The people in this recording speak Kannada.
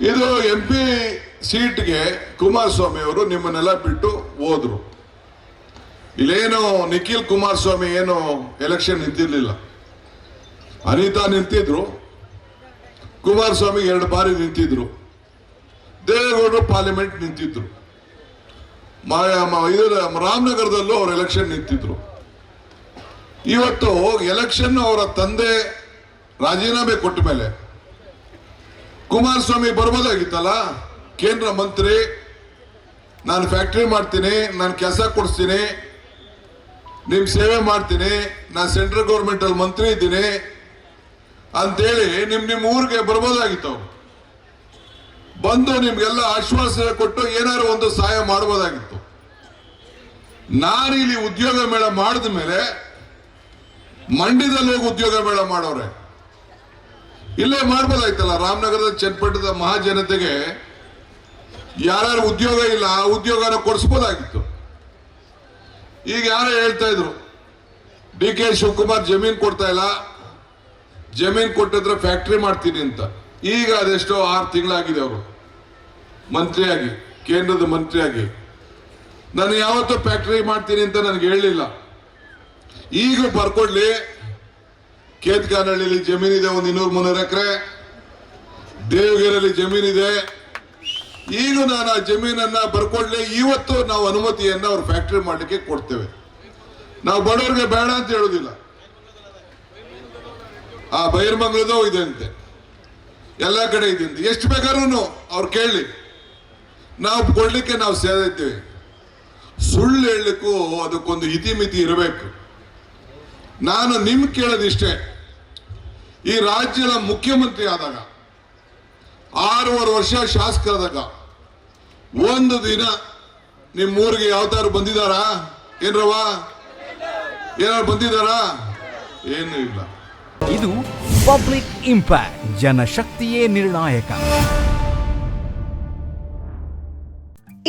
ಇದು ಎಂ ಪಿ ಸೀಟ್ಗೆ ಕುಮಾರಸ್ವಾಮಿ ಅವರು ನಿಮ್ಮನ್ನೆಲ್ಲ ಬಿಟ್ಟು ಹೋದ್ರು. ಇಲ್ಲೇನು ನಿಖಿಲ್ ಕುಮಾರಸ್ವಾಮಿ ಏನು ಎಲೆಕ್ಷನ್ ನಿಂತಿರ್ಲಿಲ್ಲ. ಅನಿತಾ ನಿಂತಿದ್ರು. ಕುಮಾರಸ್ವಾಮಿ ಎರಡು ಬಾರಿ ನಿಂತಿದ್ರು. ದೇವೇಗೌಡರು ಪಾರ್ಲಿಮೆಂಟ್ ನಿಂತಿದ್ರು. ಮ- ಮ- ಇದು ರಾಮನಗರದಲ್ಲೂ ಅವರು ಎಲೆಕ್ಷನ್ ನಿಂತಿದ್ರು. ಇವತ್ತು ಎಲೆಕ್ಷನ್ ಅವರ ತಂದೆ ರಾಜೀನಾಮೆ ಕೊಟ್ಟ ಮೇಲೆ ಕುಮಾರಸ್ವಾಮಿ ಬರ್ಬೋದಾಗಿತ್ತಲ್ಲ? ಕೇಂದ್ರ ಮಂತ್ರಿ, ನಾನು ಫ್ಯಾಕ್ಟ್ರಿ ಮಾಡ್ತೀನಿ, ನಾನು ಕೆಲಸ ಕೊಡಿಸ್ತೀನಿ, ನಿಮ್ ಸೇವೆ ಮಾಡ್ತೀನಿ, ನಾನು ಸೆಂಟ್ರಲ್ ಗೌರ್ಮೆಂಟ್ ಅಲ್ಲಿ ಮಂತ್ರಿ ಇದ್ದೀನಿ, ಅಂತೇಳಿ ನಿಮ್ ನಿಮ್ ಊರಿಗೆ ಬರ್ಬೋದಾಗಿತ್ತು. ಬಂದು ನಿಮ್ಗೆಲ್ಲ ಆಶ್ವಾಸನೆ ಕೊಟ್ಟು ಏನಾದ್ರು ಒಂದು ಸಹಾಯ ಮಾಡ್ಬೋದಾಗಿತ್ತು. ನಾನು ಇಲ್ಲಿ ಉದ್ಯೋಗ ಮೇಳ ಮಾಡಿದ ಮೇಲೆ ಮಂಡ್ಯದಲ್ಲಿ ಹೋಗಿ ಉದ್ಯೋಗ ಮೇಳ ಮಾಡೋರೆ. ಇಲ್ಲೇ ಮಾಡ್ಬೋದಾಯ್ತಲ್ಲ ರಾಮನಗರದ ಚನ್ನಪಟ್ಟಣದ ಮಹಾಜನತೆಗೆ ಯಾರು ಉದ್ಯೋಗ ಇಲ್ಲ, ಆ ಉದ್ಯೋಗನ ಕೊಡಿಸ್ಬೋದಾಗಿತ್ತು. ಈಗ ಯಾರು ಹೇಳ್ತಾ ಇದ್ರು, ಡಿ ಕೆ ಶಿವಕುಮಾರ್ ಜಮೀನ್ ಕೊಡ್ತಾ ಇಲ್ಲ, ಜಮೀನ್ ಕೊಟ್ಟಿದ್ರೆ ಫ್ಯಾಕ್ಟ್ರಿ ಮಾಡ್ತೀನಿ ಅಂತ. ಈಗ ಅದೆಷ್ಟೋ ಆರು ತಿಂಗಳಾಗಿದೆ ಅವರು. ಮಂತ್ರಿಯಾಗಿ, ಕೇಂದ್ರದ ಮಂತ್ರಿಯಾಗಿ. ನಾನು ಯಾವತ್ತೂ ಫ್ಯಾಕ್ಟ್ರಿ ಮಾಡ್ತೀನಿ ಅಂತ ನನಗೆ ಹೇಳಲಿಲ್ಲ ಈಗ ಬರ್ಕೊಡ್ಲಿ ಕೇತ್ಕಾನಹಳ್ಳಿಲಿ ಜಮೀನಿದೆ ಒಂದು ಇನ್ನೂರು ಮುನ್ನೂರು ಎಕರೆ. ದೇವಗಿರಲ್ಲಿ ಜಮೀನಿದೆ. ಈಗ ನಾನು ಆ ಜಮೀನನ್ನ ಬರ್ಕೊಡ್ಲಿ ಇವತ್ತು ನಾವು ಅನುಮತಿಯನ್ನ ಅವ್ರ ಫ್ಯಾಕ್ಟ್ರಿ ಮಾಡ್ಲಿಕ್ಕೆ ಕೊಡ್ತೇವೆ. ನಾವು ಬಡವರಿಗೆ ಬೇಡ ಅಂತ ಹೇಳುದಿಲ್ಲ. ಆ ಬೈರ್ಮಂಗ್ಳದೋ ಇದೆ ಅಂತೆ. ಎಲ್ಲ ಕಡೆ ಇದೆ ಅಂತೆ ಎಷ್ಟು ಬೇಕಾದ್ರೂ ಅವ್ರು ಕೇಳಲಿ ನಾವು ಕೊಡ್ಲಿಕ್ಕೆ ನಾವು ಸೇರಿದ್ದೇವೆ. ಸುಳ್ಳು ಹೇಳಲಿಕ್ಕೂ ಅದಕ್ಕೊಂದು ಇತಿಮಿತಿ ಇರಬೇಕು. ನಾನು ನಿಮ್ ಕೇಳೋದಿಷ್ಟೇ ಈ ರಾಜ್ಯದ ಮುಖ್ಯಮಂತ್ರಿ ಆದಾಗ, ಆರೂವರೆ ವರ್ಷ ಶಾಸಕರಾದಾಗ, ಒಂದು ದಿನ ನಿಮ್ಮ ಊರಿಗೆ ಯಾವ್ದಾದ್ರು ಬಂದಿದಾರಾ ಏನ್ರವ ಏನಾರು ಬಂದಿದಾರಾ ಏನು ಇಲ್ಲ. ಇದು ಪಬ್ಲಿಕ್ ಇಂಪ್ಯಾಕ್ಟ್, ಜನಶಕ್ತಿಯೇ ನಿರ್ಣಾಯಕ.